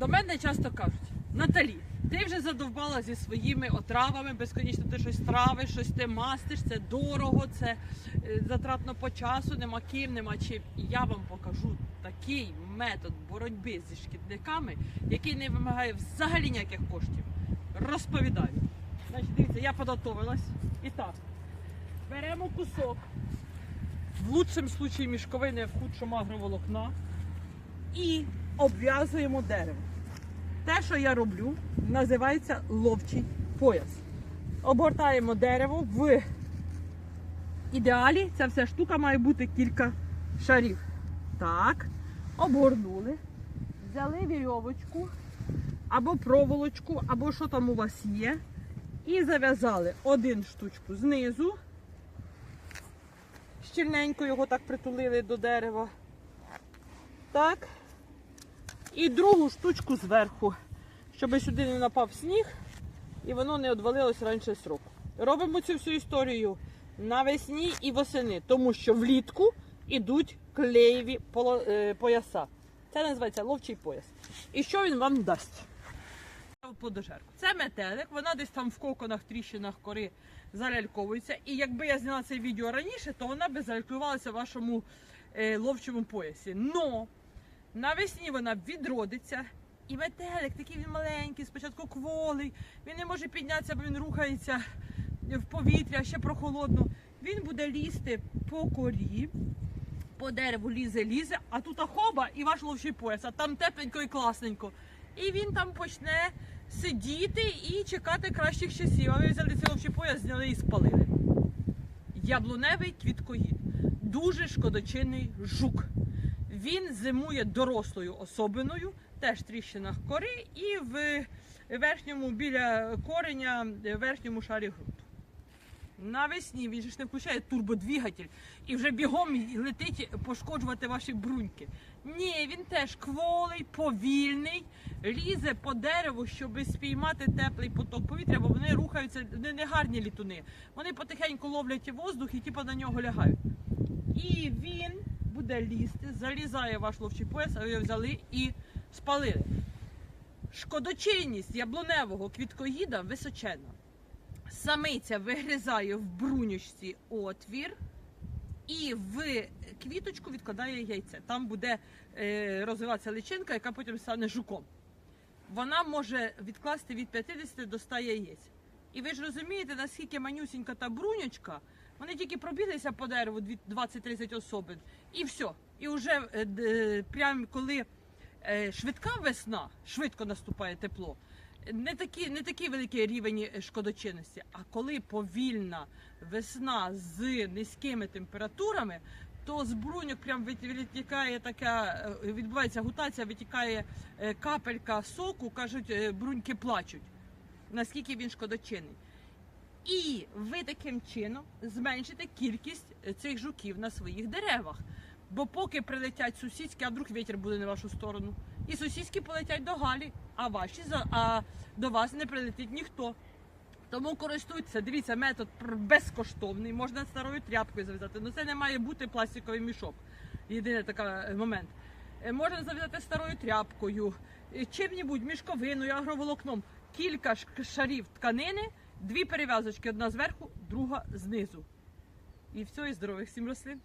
До мене часто кажуть, Наталі, ти вже задовбала зі своїми отравами, безконечно ти щось травиш, щось ти мастиш, це дорого, це е, затратно по часу, нема ким, нема чим. І я вам покажу такий метод боротьби зі шкідниками, який не вимагає взагалі ніяких коштів. Розповідаю. Значить, дивіться, я подготовилась. І так, беремо кусок. В лучшому случаї мішковини, в худшому агроволокна і обв'язуємо дерево. Те, що я роблю, називається ловчий пояс. Обгортаємо дерево в ідеалі ця вся штука має бути кілька шарів. Так, обгорнули, взяли вірьовочку або проволочку, або що там у вас є, і зав'язали один штучку знизу. Щільненько його так притулили до дерева. Так. І другу штучку зверху, щоб сюди не напав сніг і воно не одвалилось раніше сроку. Робимо цю всю історію навесні і восени, тому що влітку йдуть клеєві е, пояса. Це називається ловчий пояс. І що він вам дасть? Це метелик, вона десь там в коконах, тріщинах кори заляльковується. І якби я зняла це відео раніше, то вона би залялькувалася в вашому е, ловчому поясі. Но навесні вона відродиться. І метелик такий він маленький, спочатку кволий, він не може піднятися, бо він рухається в повітря, ще прохолодно. Він буде лізти по корі, по дереву лізе, лізе, а тут хоба і ваш ловчий пояс, а там тепленько і класненько. І він там почне сидіти і чекати кращих часів. А ви взяли цей ловчий пояс, зняли і спалили. Яблуневий квіткоїд. Дуже шкодочинний жук. Він зимує дорослою особиною, теж в тріщинах кори і в верхньому біля кореня в верхньому шарі ґрунту. Навесні він ж не включає турбодвигатель і вже бігом летить пошкоджувати ваші бруньки. Ні, він теж кволий, повільний, лізе по дереву, щоб спіймати теплий поток повітря, бо вони рухаються, вони не гарні літуни. Вони потихеньку ловлять воздух і типу на нього лягають. І він буде лізти, залізає ваш ловчий пояс, а ви його взяли і спалили. Шкодочинність яблуневого квіткоїда височенна. Самиця вигризає в брунючці отвір і в квіточку відкладає яйце. Там буде е, розвиватися личинка, яка потім стане жуком. Вона може відкласти від 50 до 100 яєць. І ви ж розумієте, наскільки манюсінька та брунючка, вони тільки пробіглися по дереву дві- 20-30 особин, і все. І вже е, прямо коли е, швидка весна, швидко наступає тепло, не такий, не такий великий рівень е, шкодочинності. А коли повільна весна з низькими температурами, то з бруньок прям витікає така, відбувається гутація, витікає капелька соку, кажуть, бруньки плачуть. Наскільки він шкодочинний. І ви таким чином зменшите кількість е, цих жуків на своїх деревах. Бо поки прилетять сусідські, а вдруг вітер буде на вашу сторону. І сусідські полетять до Галі, а ваші а до вас не прилетить ніхто. Тому користуйтеся, дивіться, метод безкоштовний, можна старою тряпкою зав'язати. Ну це не має бути пластиковий мішок. Єдиний такий е, момент. Е, Можна зав'язати старою тряпкою, чим-небудь, мішковиною, агроволокном. Кілька шарів тканини, дві перев'язочки, одна зверху, друга знизу. І все, і здорових всім рослин.